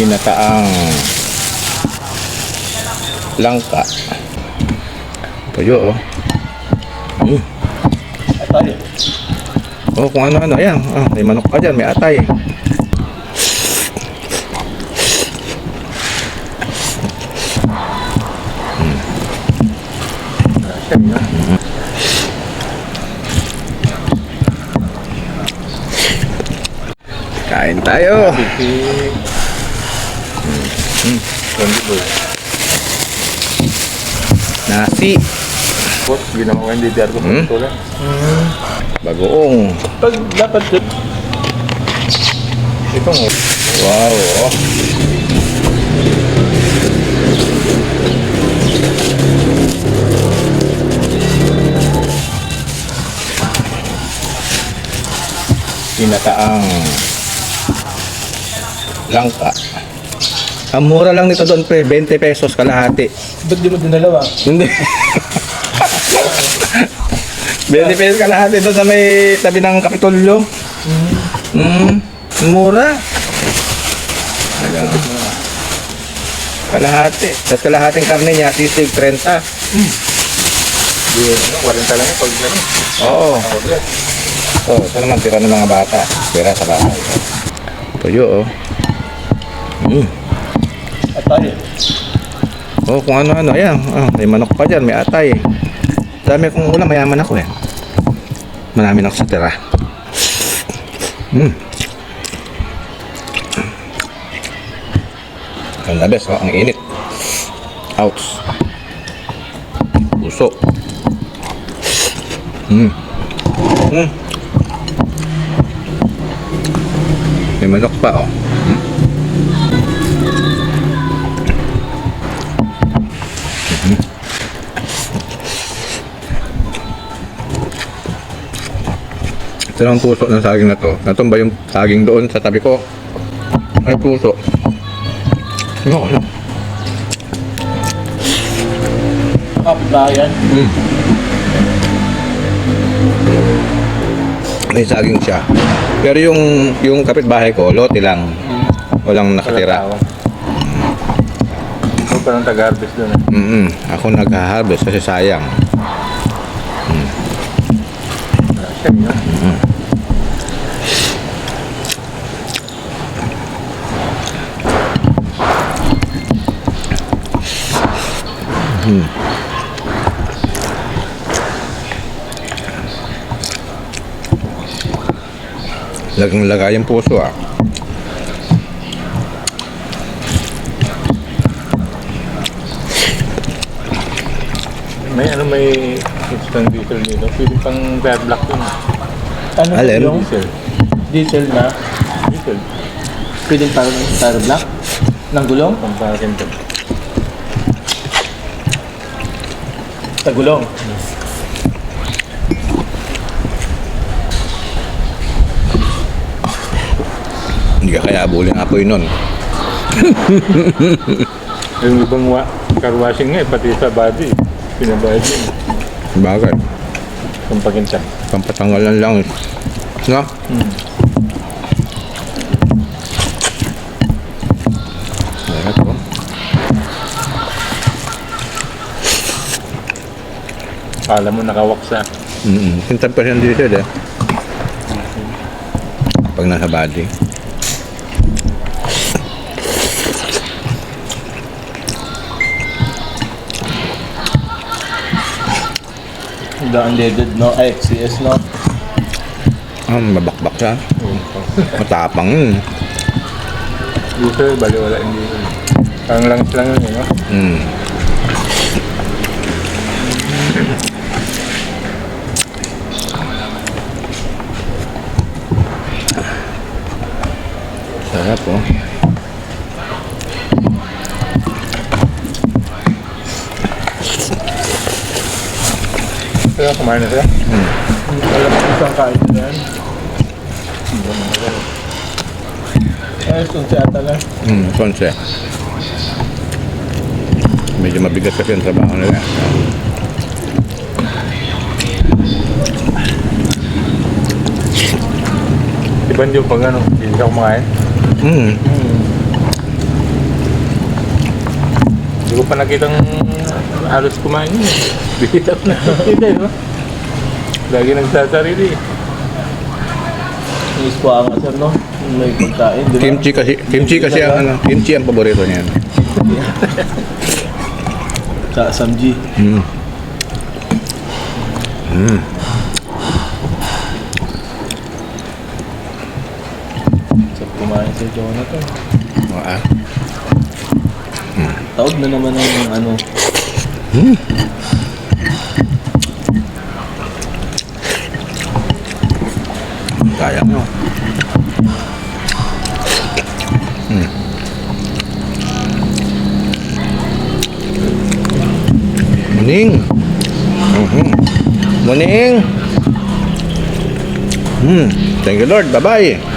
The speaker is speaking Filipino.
Kinataang langka. Tuyo, oh. Mm. Atay. Oh, kung ano-ano. Ayan, ah, may manok pa dyan, may atay. Kain tayo. Boy. Nasi. Boss, ginawa hindi diyar ko Hmm? pagtulan. Bagoong. Pag dapat. Ito mo. Wow. Oh. Kinataang langka. Ang mura lang nito doon pre, 20 pesos kalahati. Ba't di mo dinalawa? Hindi. 20 pesos kalahati doon sa may tabi ng Kapitolyo. Mm. Mura. Ayan. Kalahati. Tapos kalahating karne niya, sisig 30. Di, ano, 40 lang yung pag ano. Oo. So, ito naman tira ng mga bata. Tira sa bahay. Tuyo, oh. Mm. Atay. Oh, kung ano-ano. Ayan, ah, may manok pa dyan, may atay. Dami kong ulam, mayaman ako eh. Marami na ako sa tira. Mm. Ang labes, oh, ang init. Ouch. Puso. Mm. Mm. May manok pa, oh. Ito lang ang puso ng saging na to. Natumba yung saging doon sa tabi ko. Ay puso. No, no. Kapbayan. Mm. May saging siya. Pero yung yung kapitbahay ko, lote lang. Walang nakatira. Ito parang taga-harvest doon eh. Mm Ako nag-harvest kasi sayang. Siya yun. Lagang lagay yung puso ah. May ano may instant diesel dito. Pwede pang fire block yun. Ano Alin? yung Diesel. diesel na Diesel. pwedeng parang tire block ng gulong? Pang para kento. Sa gulong. Hindi ka kaya abulin ang apoy nun. Yung ibang wa, car washing nga eh, pati sa body. Pinabayad yun. Bagay. Pang pakinta. Pampatanggal ng langis. No? Sarap Kala mo nakawaksa. Mm-mm. 10% diesel eh. Pag nasa body. The unleaded, no? Ay, XCS, no? Ah, mabakbak siya. Matapang yun. Diesel, bali wala yung diesel. Parang langis lang yun, eh, no? Mm. Sarap oh. Kaya kumain na sila. Alam ko isang kain na yan. Ay, sunsi ata na. Mm, konse. Medyo mabigat kasi ang trabaho nila. Iba yung pag ano, hindi ka kumain. Mm. Hindi ko pa nakitang halos kumain yun. Bihira ko nakikita, no? Lagi nagsasarili. Miss ko ang sir, no? May pagkain, di ba? Kimchi kasi, kimchi kasi ang ano, kimchi ang paborito niya. Sa Samji. Mm. Mm. Sa kumain si Jonathan. Ah, Taod na naman ang ano. kaya mo. Mm. Muning. Mhm. Muning. Hmm. Thank you Lord. Bye-bye.